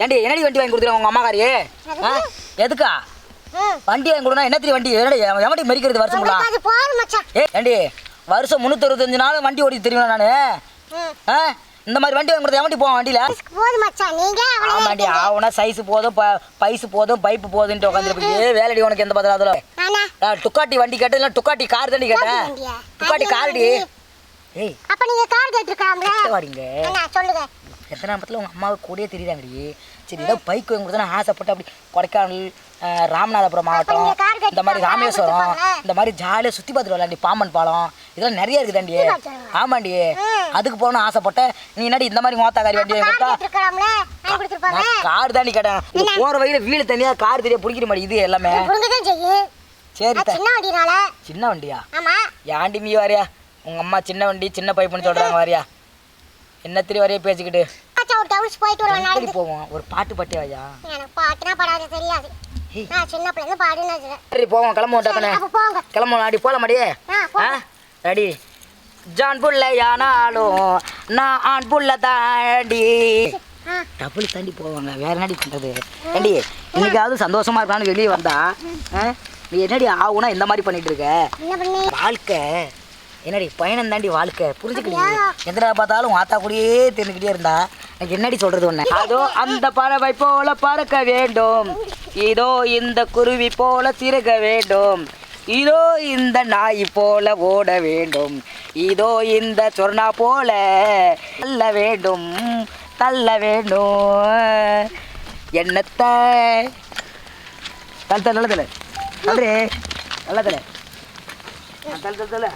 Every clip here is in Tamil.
ஏண்டி என்னடி வண்டி வாங்கி கொடுத்துருங்க உங்க அம்மாக்காரி? எதுக்கா. வண்டி வாங்கி கொடுனா என்ன தெரியும் வண்டி? என்னடி எவன்டி மறிக்கிறது மச்சான். ஏ ஏண்டி வருஷம் முந்நூற்றறுபத்தஞ்சு நாள் வண்டி ஓடி தெரியும் நான்? இந்த மாதிரி வண்டி வாங்கி கொடுத்தா எவன்டி போவான் வண்டியில? அவ்வளவு ஆமாண்டி ஆவுனா சைஸ் போதும் பைசு போதும் பைப்பு போதுன்ட்டு உட்காந்துருப்பீங்க வேலைடி உனக்கு எந்த பதில் அதில் டுக்காட்டி வண்டி கேட்டேன் இல்லை டுக்காட்டி கார் தாண்டி கேட்டேன் டுக்காட்டி காருடி. ஏய். அப்ப நீங்க கார் கேட்டிருக்கலாம்ல வாடிங்க சொல்லுங்க. எத்தனை பத்தில் உங்கள் அம்மாவுக்கு கூடயே தெரியுதாங்கடி சரி ஏதோ பைக் வாங்கி கொடுத்தா ஆசைப்பட்டு அப்படி கொடைக்கானல் ராமநாதபுரம் மாவட்டம் இந்த மாதிரி ராமேஸ்வரம். இந்த மாதிரி ஜாலியாக சுற்றி பார்த்துட்டு வரலாண்டி பாம்பன் பாலம். இதெல்லாம் நிறைய இருக்குதாண்டி? ஆமாண்டி. ம். அதுக்கு போகணும்னு ஆசைப்பட்டேன். நீ என்னடி இந்த மாதிரி மோத்தாக்காரி வண்டி கொடுத்தா? நான் கார் தாண்டி கேட்டேன் போகிற வழியில் வீடு தனியாக கார் தெரிய பிடிக்கிற மாதிரி இது எல்லாமே. சரி சின்ன வண்டியா? ஏன்டி நீ வாரியா? உங்கள் அம்மா சின்ன வண்டி சின்ன பைப்புன்னு சொல்கிறாங்க வாரியா? என்ன தெரிய வரைய பேசிக்கிட்டு? மச்சான் ஒரு டவுன்ஸ் போயிட்டு எப்படி நாளைக்கு. போவோம்? ஒரு பாட்டு பாட்டே வாயா எனக்கு பாட்டுனா பாடாது தெரியாது. நான் சின்ன பிள்ளைங்க பாடுன்னு வச்சுக்கிறேன். சரி போவோம் கிளம்புவோம் டக்குன்னு. அப்ப போங்க. கிளம்புவோம் அடி ஆ, போங்க. ரெடி ஜான் புள்ளையானாலும் நான் ஆண் புள்ள தாண்டி. டபுள் தாண்டி போவாங்க. வேற என்னடி பண்றது? ஏண்டி இன்னைக்காவது சந்தோஷமா இருக்கான்னு வெளியே வந்தா? நீ என்னடி ஆகுனா இந்த மாதிரி பண்ணிட்டு இருக்க? வாழ்க்கை. என்னடி பயணம் தாண்டி வாழ்க்கை? புரிஞ்சுக்கலையே. நேரம் பார்த்தாலும் ஆத்தா கூடயே தெரிஞ்சுக்கிட்டே இருந்தா? எனக்கு என்னடி சொல்றது ஒண்ணு அதோ அந்த பறவை போல பறக்க வேண்டும். இதோ இந்த குருவி போல சிறக வேண்டும். இதோ இந்த நாய் போல ஓட வேண்டும். இதோ இந்த சொர்ணா போல தள்ள வேண்டும். தள்ள வேண்டும். என்னத்தை? தல் தல் நல்ல தலை நல்லே தலை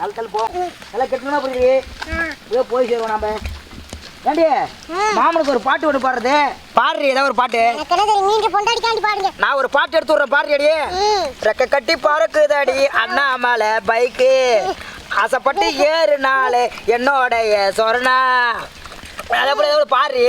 தல் தல் போ. நல்லா கெட்டணும்னா புரியுது. இதோ போய் சேருவோம் நாம. ஏண்டி? மாமனுக்கு ஒரு பாட்டு ஒன்று பாடுறது. பாடுறி ஏதாவது ஒரு பாட்டு? நான் ஒரு பாட்டு எடுத்து விட்றேன் பாடுறி அடி. ம். ரெக்க கட்டி பறக்குதடி அண்ணாமலை பைக்கு. ஆசைப்பட்டு ஏறு நாள் என்னோடைய சொரணா. அதே போல ஏதாவது பாடுறி.